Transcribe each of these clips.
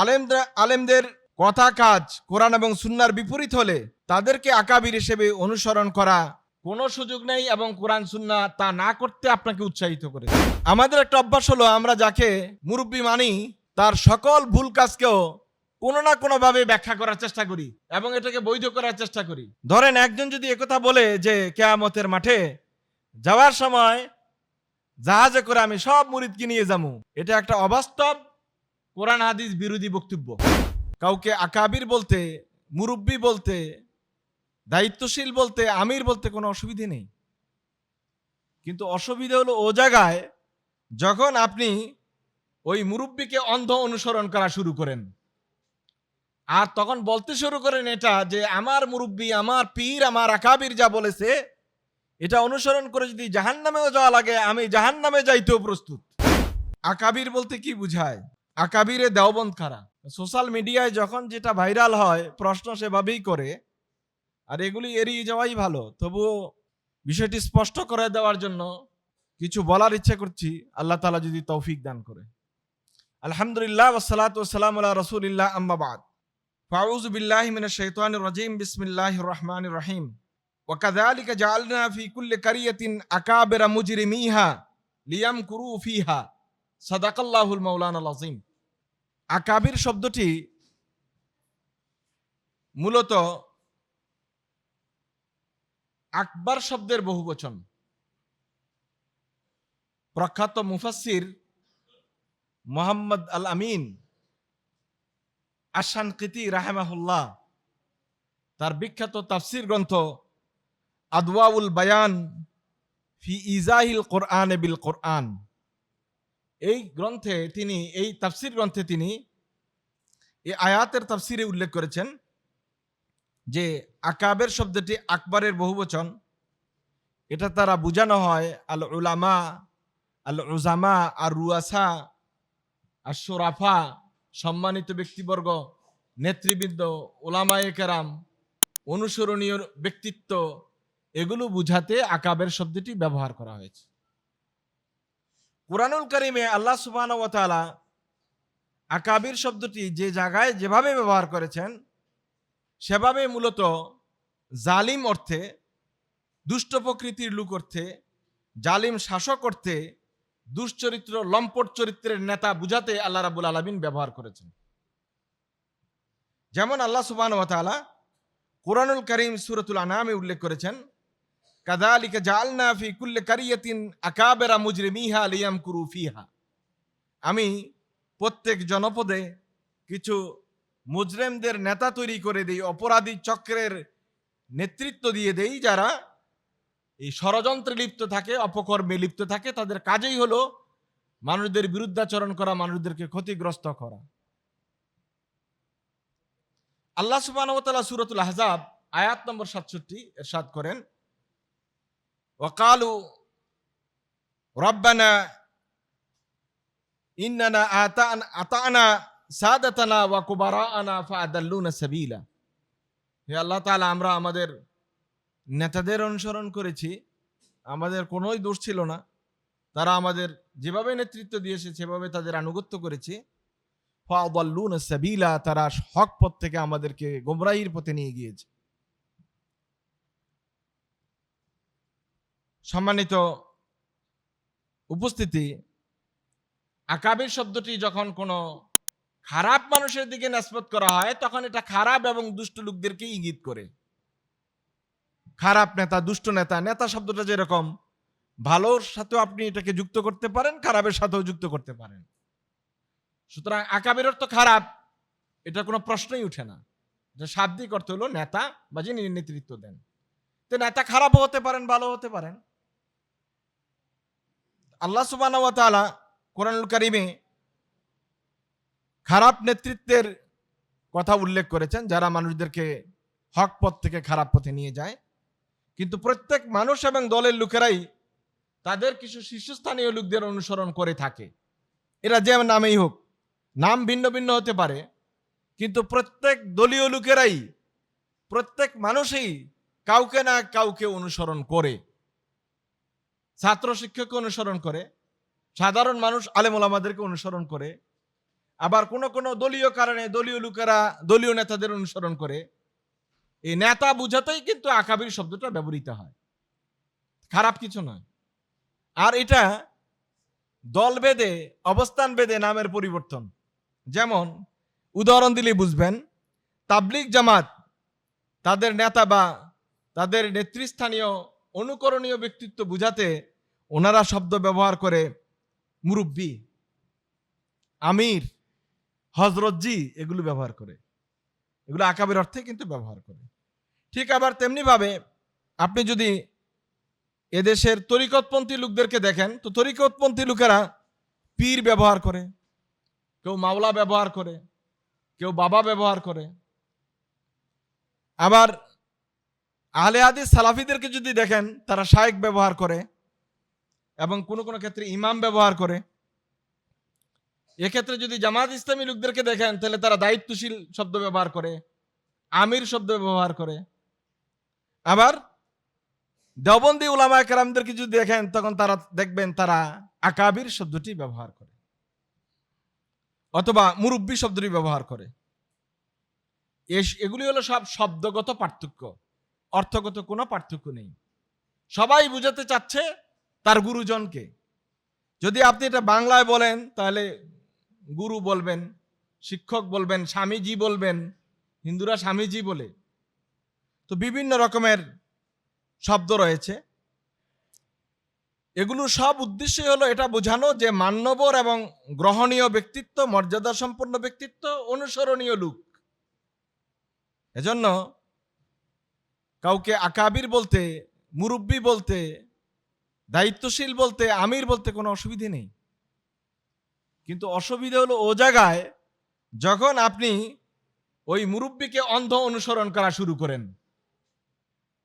আলেমরা আলেমদের কথা কাজ, কোরআন এবং সুন্নার বিপরীত হলে তাদেরকে আকাবির হিসেবে অনুসরণ করা কোনো সুযোগ নেই এবং কোরআন, সুন্না তা না করতে আপনাকে উৎসাহিত করে আমাদের একটা অভ্যাস হলো, আমরা যাকে মুরব্বী মানি, তার সকল ভুল কাজকেও কোনো না কোনোভাবে ব্যাখ্যা করার চেষ্টা করি এবং এটাকে বৈধ করার চেষ্টা করি। ধরেন একজন যদি একথা বলে যে, কেয়ামতের মাঠে যাওয়ার সময় জাহাজে করে আমি সব মুরিদকে নিয়ে যাব। এটা একটা অবাস্তব কোরআন, হাদিস, বিরোধী বক্তব্য। কাউকে আকাবির বলতে, মুরব্বী বলতে, দায়িত্বশীল বলতে, আমির বলতে কোনো অসুবিধে নেই। কিন্তু অসুবিধা হলো ও জায়গায় যখন আপনি ওই মুরব্বীকে অন্ধ অনুসরণ করা শুরু করেন। আর তখন বলতে শুরু করেন এটা যে, আমার মুরব্বী, আমার পীর, আমার আকাবির যা বলেছে, এটা অনুসরণ করে যদি জাহান নামেও যাওয়া লাগে, আমি জাহান নামে যাইতেও প্রস্তুত। আকাবির বলতে কি বুঝায়? আকাবিরে দেওবন্ধ খারা সোশ্যাল মিডিয়ায় যখন যেটা ভাইরাল হয় প্রশ্ন সেভাবেই করে আর এগুলি এড়িয়ে যাওয়াই ভালো তবুও বিষয়টি স্পষ্ট করে দেওয়ার জন্য কিছু বলার ইচ্ছে করছি আল্লাহ তালা যদি তৌফিক দান করে আলহামদুলিল্লাহ ওসালাত ওসালাম আল্লাহ রসুলিল্লাহ আম্মাবাদ ফাউজ বিল্লাহ মিন শৈতান রাজিম বিসমিল্লাহ রহমান রহিম وكذلك جعلنا في كل قرية أكابر مجرميها ليمكروا فيها صدق الله المولانا العظيم আকাবির শব্দটি মূলত আকবর শব্দের বহু বহুবচন। প্রখ্যাত মুফাসির মোহাম্মদ আল আমিন আসান কিতি রাহেমাহুল্লাহ, তার বিখ্যাত তাফসির গ্রন্থ আদওয়াউল বায়ান ফি ইজাহিল কোরআন বিল কোরআন। এই গ্রন্থে তিনি, এই তাফসির গ্রন্থে তিনি এই আয়াতের তাফসিরে উল্লেখ করেছেন যে আকাবের শব্দটি আকবরের বহুবচন। এটা তারা বোঝানো হয় আল উলামা আল উজামা আর রুয়াসা আর সোরাফা সম্মানিত ব্যক্তিবর্গ, নেতৃবৃন্দ ওলামায়ে কেরাম, অনুসরণীয় ব্যক্তিত্ব, এগুলো বুঝাতে আকাবের শব্দটি ব্যবহার করা হয়েছে। কোরআনুল করিমে আল্লাহ সুবাহ তালা আকাবির শব্দটি যে জায়গায় যেভাবে ব্যবহার করেছেন, সেভাবে মূলত জালিম অর্থে, দুষ্ট প্রকৃতির লোক অর্থে, জালিম শাসক অর্থে, দুশ্চরিত্র, লম্পট চরিত্রের নেতা বুঝাতে আল্লাহ রাবুল আলমিন ব্যবহার করেছেন। যেমন আল্লাহ সুবাহ কোরআনুল করিম সুরতুল আনামে উল্লেখ করেছেন কাদালিকা জালনা ফি কুল্লে কারিয়াতিন আকাবেরা মুজরিমিহা লিয়াম কুরু ফিহা আমি প্রত্যেক জনপদে কিছু মুজরেমদের নেতা তৈরি করে দেই, অপরাধী চক্রের নেতৃত্ব দিয়ে দেই, যারা এই ষড়যন্ত্রে লিপ্ত থাকে, অপকর্মে লিপ্ত থাকে। তাদের কাজেই হলো মানুষদের বিরুদ্ধাচরণ করা, মানুষদেরকে ক্ষতিগ্রস্ত করা। আল্লাহ সুবাহ সুরতুল আহজাব আয়াত নম্বর সাতষট্টি এরশাদ করেন وقالوا ربنا إننا آتانا أطعنا সাদাতানা ওয়া কুবারাআনা ফাআদাল্লুনা সাবিলা হে আল্লাহ তাআলা আমরা আমাদের নেতাদের অনুসরণ করেছি আমাদের কোনোই দোষ ছিল না তারা আমাদের যেভাবে নেতৃত্ব দিয়েছে সেভাবে তাদের আনুগত্য করেছি ফাআদাল্লুনা সাবিলা তারা হক পথ থেকে আমাদেরকে গোমরাহির পথে নিয়ে গিয়েছে সম্মানিত উপস্থিতি, আকাবির শব্দটি যখন কোনো খারাপ মানুষের দিকে নাসপত করা হয়, তখন এটা খারাপ এবং দুষ্ট লোকদেরকে ইঙ্গিত করে। খারাপ নেতা, দুষ্ট নেতা নেতা শব্দটা যেরকম, ভালোর সাথেও আপনি এটাকে যুক্ত করতে পারেন, খারাপের সাথেও যুক্ত করতে পারেন। সুতরাং আকাবের অর্থ খারাপ, এটা কোনো প্রশ্নই উঠে না। এটা শাব্দিক অর্থ হলো নেতা বা যিনি নেতৃত্ব দেন। তো নেতা খারাপও হতে পারেন ভালো হতে পারেন। আল্লাহ সুবাহ কোরআনুল করিমে খারাপ নেতৃত্বের কথা উল্লেখ করেছেন, যারা মানুষদেরকে হক পথ থেকে খারাপ পথে নিয়ে যায়। কিন্তু প্রত্যেক মানুষ এবং দলের লোকেরাই তাদের কিছু শীর্ষস্থানীয় লোকদের অনুসরণ করে থাকে। এরা যে নামেই হোক, নাম ভিন্ন ভিন্ন হতে পারে, কিন্তু প্রত্যেক দলীয় লোকেরাই, প্রত্যেক মানুষই কাউকে না কাউকে অনুসরণ করে। ছাত্র শিক্ষককে অনুসরণ করে, সাধারণ মানুষ আলেমুলামাদেরকে অনুসরণ করে, আবার কোন কোন দলীয় কারণে দলীয় লোকেরা, দলীয় নেতাদের অনুসরণ করে, এই নেতা বুঝাতেই কিন্তু আকাবির শব্দটা ব্যবহৃত হয়। খারাপ কিছু নয়। আর এটা দল বেদে, অবস্থান বেদে নামের পরিবর্তন। যেমন, উদাহরণ দিলে বুঝবেন তাবলিক জামাত, তাদের নেতা বা তাদের নেতৃস্থানীয় অনুকরণীয় ব্যক্তিত্ব বুঝাতে ওনারা শব্দ ব্যবহার করে মুরব্বী, আমির হজরতজি এগুলো ব্যবহার করে। এগুলো আকাবের অর্থে কিন্তু ব্যবহার করে। ঠিক আবার তেমনিভাবে আপনি যদি এদেশের তরিকতপন্থী লোকদেরকে দেখেন, তো তরিকতপন্থী লোকেরা পীর ব্যবহার করে, কেউ মাওলা ব্যবহার করে, কেউ বাবা ব্যবহার করে। আবার আহলে হাদিস সালাফিদেরকে যদি দেখেন, তারা শায়েক ব্যবহার করে এবং কোনো কোনো ক্ষেত্রে ইমাম ব্যবহার করে। এক্ষেত্রে যদি জামাত ইসলামী লোকদেরকে দেখেন, তাহলে তারা দায়িত্বশীল শব্দ ব্যবহার করে, আমির শব্দ ব্যবহার করে। আবার দেবন্দি উলামা কেরামদেরকে যদি দেখেন, তখন তারা দেখবেন তারা আকাবির শব্দটি ব্যবহার করে অথবা মুরব্বী শব্দটি ব্যবহার করে। এগুলি হলো সব শব্দগত পার্থক্য। অর্থগত কোনো পার্থক্য নেই। সবাই বুঝাতে চাচ্ছে তার গুরুজনকে। যদি আপনি এটা বাংলায় বলেন, তাহলে গুরু বলবেন, শিক্ষক বলবেন, স্বামীজি বলবেন, হিন্দুরা স্বামীজি বলে। তো বিভিন্ন রকমের শব্দ রয়েছে। এগুলো সব উদ্দেশ্যই হলো এটা বোঝানো যে মান্যবর এবং গ্রহণীয় ব্যক্তিত্ব মর্যাদা সম্পন্ন ব্যক্তিত্ব, অনুসরণীয় লোক। এজন্য কাউকে আকাবির বলতে, মুরব্বী বলতে, দায়িত্বশীল বলতে, আমির বলতে কোনো অসুবিধে নেই। কিন্তু অসুবিধা হলো ও জায়গায় যখন আপনি ওই মুরব্বীকে অন্ধ অনুসরণ করা শুরু করেন।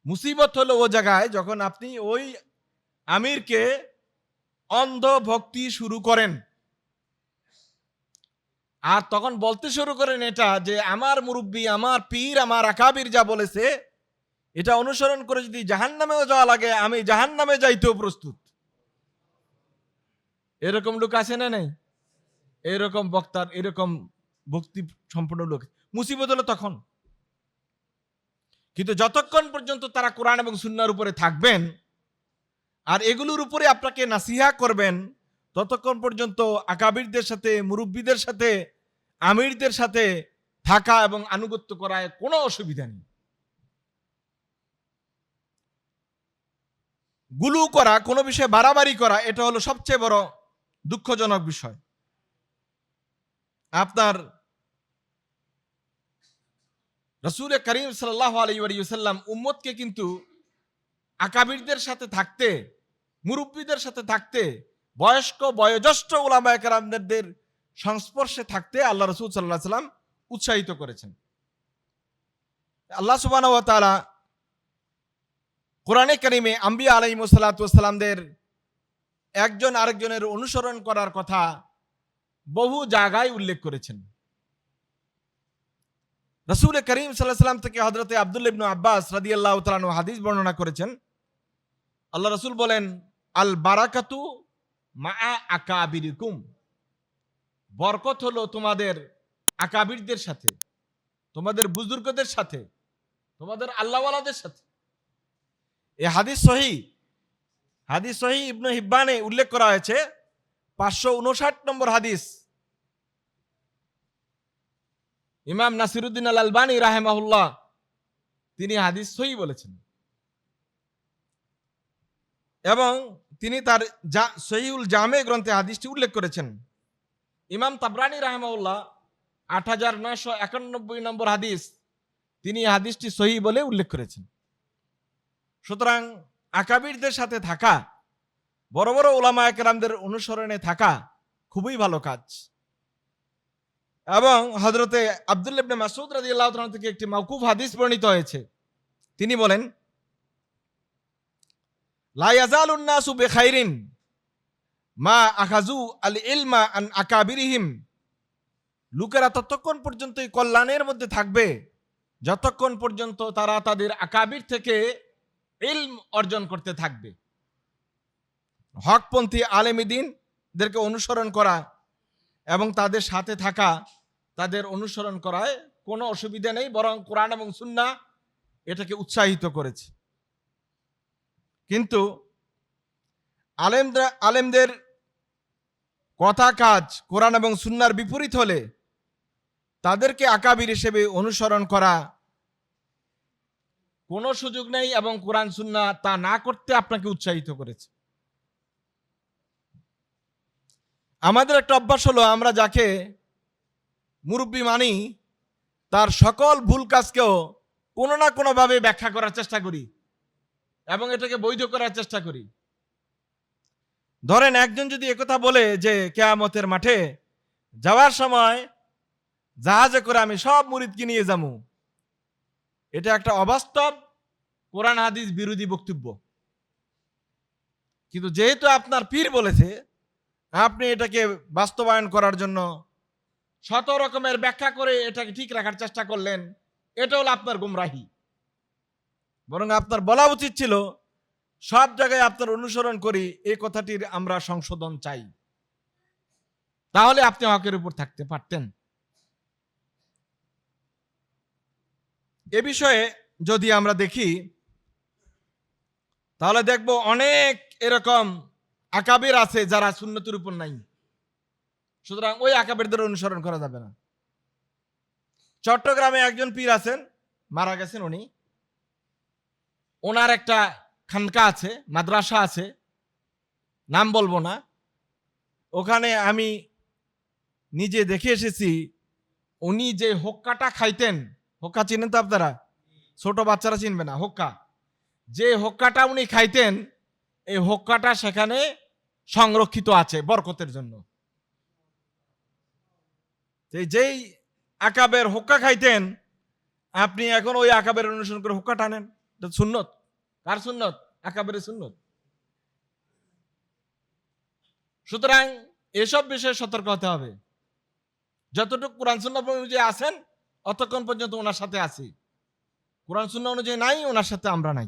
মুসিবত হলো ও জায়গায় যখন আপনি ওই আমিরকে অন্ধ ভক্তি শুরু করেন। আর তখন বলতে শুরু করেন এটা যে, আমার মুরব্বী, আমার পীর, আমার আকাবির যা বলেছে এটা অনুসরণ করে যদি জাহান নামেও যাওয়া লাগে, আমি জাহান নামে যাইতেও প্রস্তুত। এরকম লোক আছে না নাই? এরকম বক্তার, এরকম ভক্তি সম্পন্ন লোক। মুসিবত হলো তখন। কিন্তু যতক্ষণ পর্যন্ত তারা কোরআন এবং সুন্নার উপরে থাকবেন, আর এগুলোর উপরে আপনাকে নাসিহা করবেন, ততক্ষণ পর্যন্ত আকাবিরদের সাথে, মুরব্বীদের সাথে, আমিরদের সাথে থাকা এবং আনুগত্য করায় কোনো অসুবিধা নেই। গুলু করা, কোনো বিষয়ে বাড়াবাড়ি করা, এটা হলো সবচেয়ে বড় দুঃখজনক বিষয়। আপনার রসুল করিম সাল্লাহ আলাইসাল্লাম উম্মতকে কিন্তু আকাবিরদের সাথে থাকতে, মুরব্বীদের সাথে থাকতে, বয়স্ক, বয়োজ্যেষ্ঠ ওলামা একরামদের সংস্পর্শে থাকতে আল্লাহ রসুল সাল্লাহ সাল্লাম উৎসাহিত করেছেন। আল্লাহ তালা কোরআনে করিমে আম্বিয়া আলাইমসাল্লাতামদের একজন আরেকজনের অনুসরণ করার কথা বহু জায়গায় উল্লেখ করেছেন। রসুল করিম সাল্লাহ সাল্লাম থেকে হজরতে আব্দুল ইবনু আব্বাস রাদি আল্লাহ তালানু হাদিস বর্ণনা করেছেন, আল্লাহ রসুল বলেন, আল বারাকাতু মা আকাবিরিকুম। বরকত হলো তোমাদের আকাবিরদের সাথে, তোমাদের বুজুর্গদের সাথে, তোমাদের আল্লাহওয়ালাদের সাথে। এ হাদিস সহি। হাদিস সহি ইবনু হিব্বানে উল্লেখ করা হয়েছে। পাঁচশো উনষাট নম্বর হাদিস। ইমাম নাসিরুদ্দিন আল আলবানী রাহেমাহুল্লাহ, তিনি হাদিস সহি বলেছেন। এবং তিনি তার সহিউল জামে গ্রন্থে হাদিসটি উল্লেখ করেছেন। ইমাম তাবরানি রাহেমাউল্লাহ আট হাজার নয়শো একানব্বই নম্বর হাদিস, তিনি হাদিসটি সহি বলে উল্লেখ করেছেন। সুতরাং আকাবিরদের সাথে থাকা, বড় বড় ওলামা একরামদের অনুসরণে থাকা খুবই ভালো কাজ। এবং হজরতে আবদুল্লাবনে মাসুদ রাজি আল্লাহ থেকে একটি মাকুফ হাদিস বর্ণিত হয়েছে। তিনি বলেন লাইয়াজালুন্নাসু বেখাইরিন মা আখাজু আল ইলমা আন আকাবিরিহিম। লোকেরা ততক্ষণ পর্যন্ত এই কল্যাণের মধ্যে থাকবে, যতক্ষণ পর্যন্ত তারা তাদের আকাবির থেকে ইলম অর্জন করতে থাকবে। হকপন্থী আলেমিদিনদেরকে অনুসরণ করা এবং তাদের সাথে থাকা, তাদের অনুসরণ করায় কোনো অসুবিধা নেই, বরং কোরআন এবং সুন্না এটাকে উৎসাহিত করেছে। কিন্তু আলেমরা, আলেমদের কথা কাজ কোরআন এবং সুন্নার বিপরীত হলে তাদেরকে আকাবির হিসেবে অনুসরণ করা কোনো সুযোগ নেই এবং কোরআন সুন্না তা না করতে আপনাকে উৎসাহিত করেছে। আমাদের একটা অভ্যাস হলো, আমরা যাকে মুরব্বী মানি, তার সকল ভুল কাজকেও কোনো না কোনোভাবে ব্যাখ্যা করার চেষ্টা করি এবং এটাকে বৈধ করার চেষ্টা করি। ধরেন একজন যদি একথা বলে যে, কেয়ামতের মাঠে যাওয়ার সময় জাহাজে করে আমি সব মুরিদকে নিয়ে যাব। এটা একটা অবাস্তব কোরআন, হাদিস বিরোধী বক্তব্য। কিন্তু যেহেতু আপনার পীর বলেছে, আপনি এটাকে বাস্তবায়ন করার জন্য শত রকমের ব্যাখ্যা করে এটাকে ঠিক রাখার চেষ্টা করলেন এটা হলো আপনার গুমরাহি। বরং আপনার বলা উচিত ছিল, সব জায়গায় আপনার অনুসরণ করি এই কথাটির আমরা সংশোধন চাই। তাহলে আপনি হকের উপর থাকতে পারতেন। এ বিষয়ে যদি আমরা দেখি তাহলে দেখব অনেক এরকম আকাবের আছে যারা সুন্নতির উপর নাই। সুতরাং ওই আকাবেরদের অনুসরণ করা যাবে না। চট্টগ্রামে একজন পীর আছেন, মারা গেছেন উনি। ওনার একটা খানকা আছে, মাদ্রাসা আছে, নাম বলব না। ওখানে আমি নিজে দেখে এসেছি, উনি যে হোক্কাটা খাইতেন, হোক্কা চিনেন তো আপনারা? ছোট বাচ্চারা চিনবে না, হোক্কা। যে হোক্কাটা উনি খাইতেন, এই হোক্কাটা সেখানে সংরক্ষিত আছে বরকতের জন্য। যেই আকাবের হোক্কা খাইতেন, আপনি এখন ওই আকাবের অনুসরণ করে হোক্কা টানেন। এটা সুন্নত। কার সুন্নত? আকাবের সুন্নত। সুতরাং এসব বিষয়ে সতর্ক হতে হবে। যতটুকু কোরআন সুন্না অনুযায়ী আছেন, অতক্ষণ পর্যন্ত ওনার সাথে আছি। কোরআন সুন্না অনুযায়ী নাই, ওনার সাথে আমরা নাই।